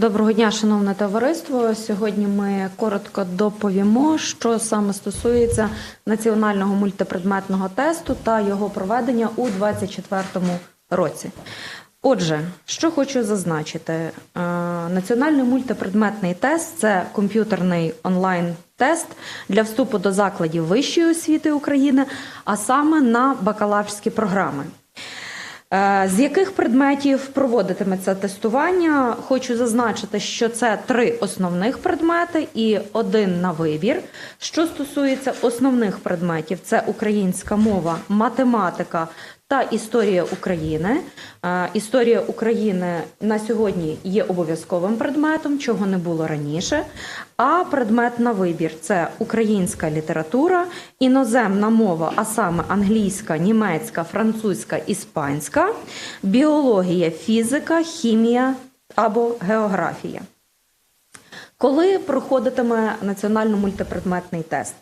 Доброго дня, шановне товариство. Сьогодні ми коротко доповімо, що саме стосується національного мультипредметного тесту та його проведення у 2024 році. Отже, що хочу зазначити, Е, національний мультипредметний тест це комп'ютерний онлайн-тест для вступу до закладів вищої освіти України, а саме на бакалаврські програми. Е, З яких предметів проводитиметься тестування? Хочу зазначити, що це три основних предмети і один на вибір. Що стосується основних предметів, це українська мова, математика та історія України. Історія України на сьогодні є обов'язковим предметом, чого не було раніше. А предмет на вибір це українська література, іноземна мова, а саме англійська, німецька, французька, іспанська, біологія, фізика, хімія або географія. Коли проходитиме національно-мультипредметний тест?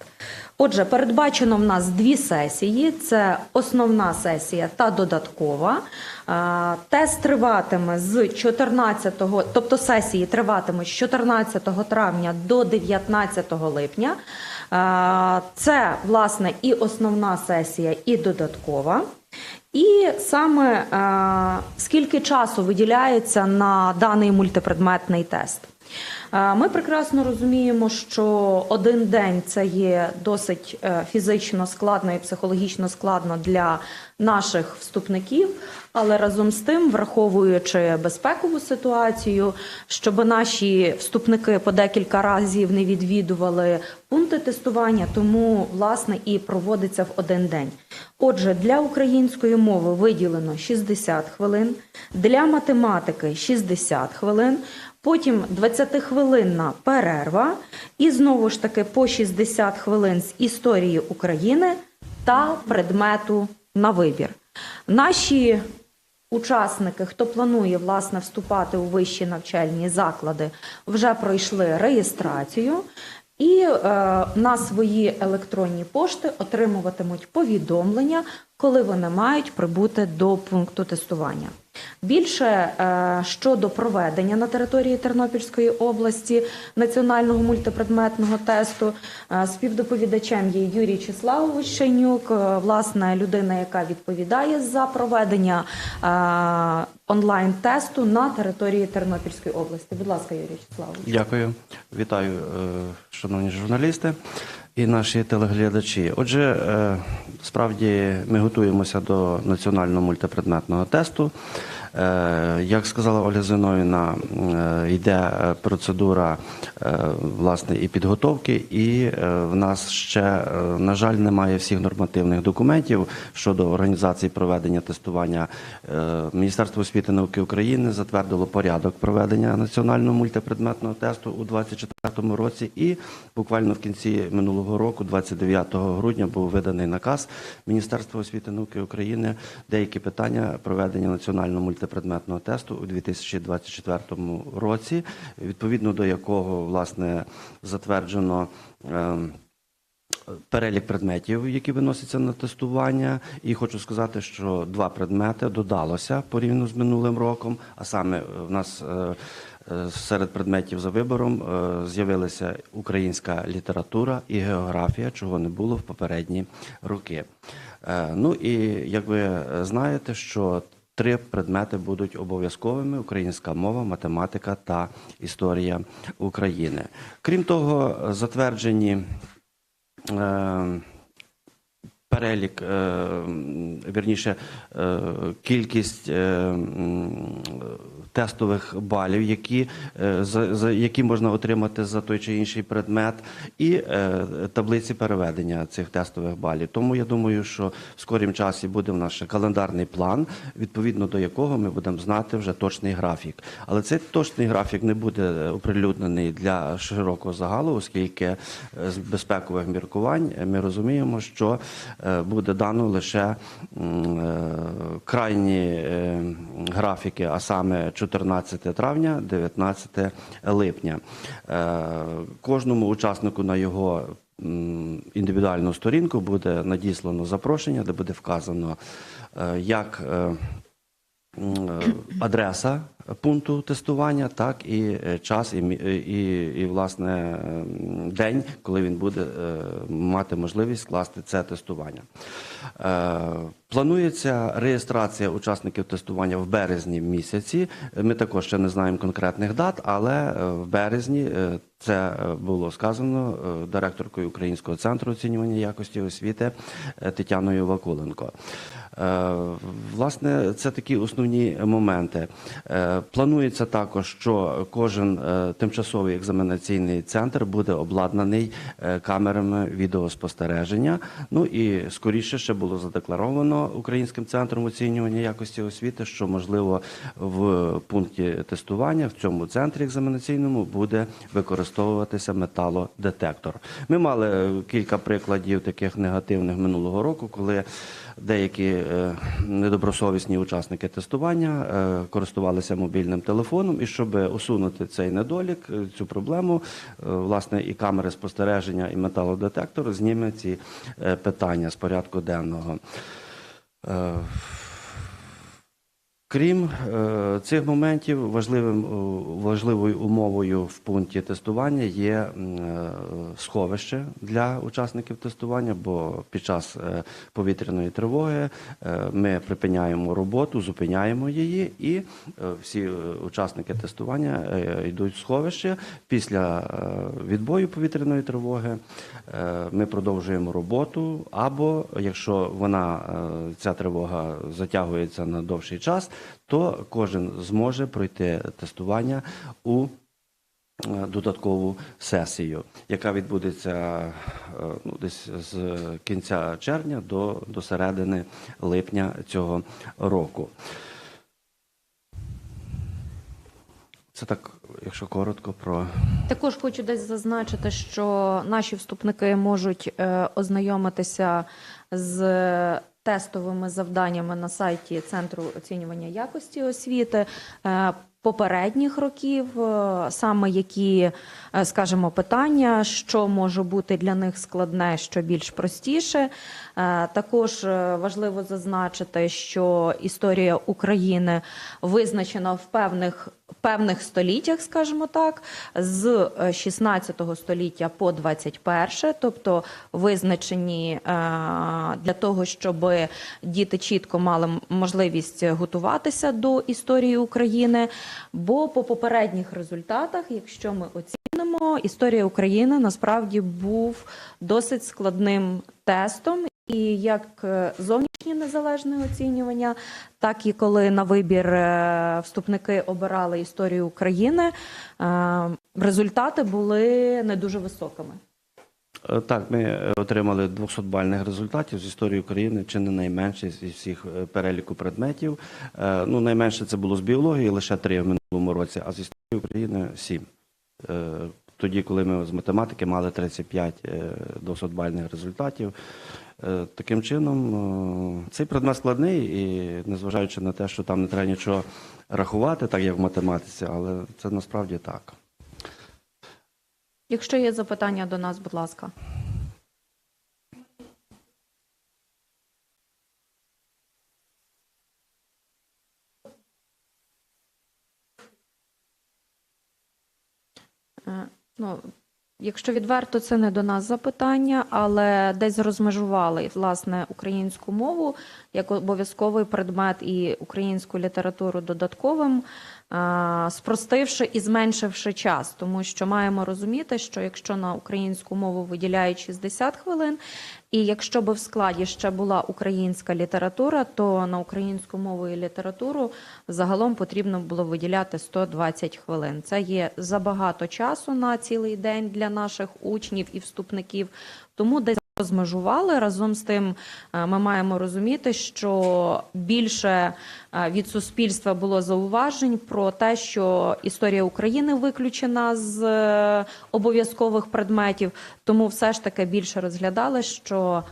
Отже, передбачено в нас дві сесії: це основна сесія та додаткова. Тест триватиме з 14, тобто сесії триватимуть з 14 травня до 19 липня. Це власне і основна сесія, і додаткова. І саме скільки часу виділяється на даний мультипредметний тест? Е, Ми прекрасно розуміємо, що один день це є досить е, фізично складно і психологічно складно для наших вступників, але разом з тим, враховуючи безпекову ситуацію, щоб наші вступники по декілька разів не відвідували пункти тестування, тому власне і проводиться в один день. Отже, для української мови виділено 60 хвилин, для математики 60 хвилин. Потім 20-хвилинна перерва, і знову ж таки по 60 хвилин з історії України та предмету на вибір. Наші учасники, хто планує власне вступати у вищі навчальні заклади, вже пройшли реєстрацію. І е, на свої електронні пошти отримуватимуть повідомлення, коли вони мають прибути до пункту тестування. Більше е, щодо проведення на території Тернопільської області національного мультипредметного тесту е, співдоповідачем є Юрій Числавович Шейнюк, е, власне людина, яка відповідає за проведення е, онлайн-тесту на території Тернопільської області. Будь ласка, Юрій Числавович. Дякую, вітаю, е, шановні журналісти і наші телеглядачі. Отже, е, справді ми готуємося до національного мультипредметного тесту. Е, Як сказала Оля Зиновіна, е, йде е, процедура власне і підготовки, і в нас ще, на жаль, немає всіх нормативних документів щодо організації проведення тестування. Міністерство освіти і науки України затвердило порядок проведення національного мультипредметного тесту у 2024 році, і буквально в кінці минулого року, 29 грудня, був виданий наказ Міністерства освіти і науки України деякі питання проведення національного мультипредметного тесту у 2024 році, відповідно до якого власне затверджено. ем, Перелік предметів, які виносяться на тестування, і хочу сказати, що два предмети додалося порівняно з минулим роком. А саме е, в нас е, е, серед предметів за вибором з'явилася українська література і географія, чого не було в попередні роки. Ну і як ви знаєте, що Три предмети будуть обов'язковими: українська мова, математика та історія України. Крім того, затверджені е, перелік, е, вірніше, е, кількість е, тестових балів, які, за, які можна отримати за той чи інший предмет, і таблиці переведення цих тестових балів. Тому я думаю, що в скорім часі буде в ще календарний план, відповідно до якого ми будемо знати вже точний графік. Але цей точний графік не буде оприлюднений для широкого загалу, оскільки з безпекових міркувань ми розуміємо, що буде дано лише е, крайні е, графіки, а саме 14 травня, 19 липня. Е, Кожному учаснику на його індивідуальну сторінку буде надіслано запрошення, де буде вказано, е, як е, е, адреса пункту тестування, так і е, час, і, е, і, і власне день, коли він буде е, мати можливість скласти це тестування. Е, Планується реєстрація учасників тестування в березні місяці. Ми також ще не знаємо конкретних дат, але е, в березні е, це е, було сказано е, директоркою Українського центру оцінювання якості освіти е, Тетяною Вакуленко. Е, Власне, це такі основні моменти. Е, Планується також, що кожен е, тимчасовий екзаменаційний центр буде обладнаний камерами відеоспостереження. Ну і скоріше ще було задекларовано Українським центром оцінювання якості освіти, що можливо в пункті тестування в цьому центрі екзаменаційному буде використовуватися металодетектор. Ми мали кілька прикладів таких негативних минулого року, коли деякі недобросовісні учасники тестування е, користувалися мобільним телефоном, і щоб усунути цей недолік, е, цю проблему, е, власне, і камери спостереження, і металодетектор зніме ці е, питання з порядку денного. Крім е, цих моментів, важливим, е, важливою умовою в пункті тестування є е, сховище для учасників тестування, бо під час повітряної тривоги ми припиняємо роботу, зупиняємо її, і всі учасники тестування йдуть в сховище. Після відбою повітряної тривоги ми продовжуємо роботу, або якщо вона ця тривога затягується на довший час, то кожен зможе пройти тестування у е, додаткову сесію, яка відбудеться е, ну, десь з кінця червня до, до середини липня цього року. Це так, якщо коротко про Також хочу десь зазначити, що наші вступники можуть е, ознайомитися з тестовими завданнями на сайті Центру оцінювання якості освіти. е, Попередніх років, е, саме які, е, скажімо, питання, що може бути для них складне, що більш простіше. Також важливо зазначити, що історія України визначена в певних певних століттях, скажімо так, з е, 16 століття по 21, тобто визначені е, для того, щоб діти чітко мали можливість готуватися до історії України. Бо по попередніх результатах, якщо ми оцінимо, історія України насправді був досить складним тестом. І як е, зовнішнє незалежне оцінювання, так і коли на вибір е, вступники обирали історію України, е, результати були не дуже високими. Так, ми отримали 200 бальних результатів з історії України, чи не найменше зі всіх переліку предметів. Ну, найменше це було з біології, лише три в минулому році, а з історії України сім. Е, Тоді, коли ми з математики мали 35 е, 200 бальних результатів. Е, Таким чином, е, цей предмет складний, і незважаючи на те, що там не треба нічого рахувати, так як в математиці, але це насправді так. Якщо є запитання до нас, будь ласка. Ну, якщо відверто, це не до нас запитання, але десь розмежували власне українську мову як обов'язковий предмет і українську літературу додатковим, спростивши і зменшивши час, тому що маємо розуміти, що якщо на українську мову виділяють 60 хвилин, і якщо би в складі ще була українська література, то на українську мову і літературу загалом потрібно було виділяти 120 хвилин. Це є забагато часу на цілий день для наших учнів і вступників. Тому десь розмежували разом з тим. е, Ми маємо розуміти, що більше е, від суспільства було зауважень про те, що історія України виключена з е, обов'язкових предметів. Тому все ж таки більше розглядали, що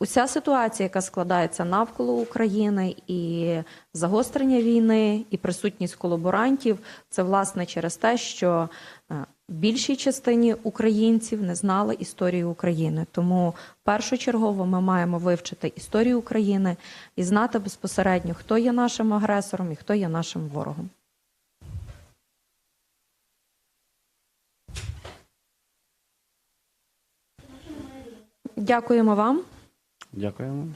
уся ситуація, яка складається навколо України, і загострення війни, і присутність колаборантів, це власне через те, що більшій частині українців не знали історію України. Тому першочергово ми маємо вивчити історію України і знати безпосередньо, хто є нашим агресором і хто є нашим ворогом. Дякуємо вам. Дякуємо.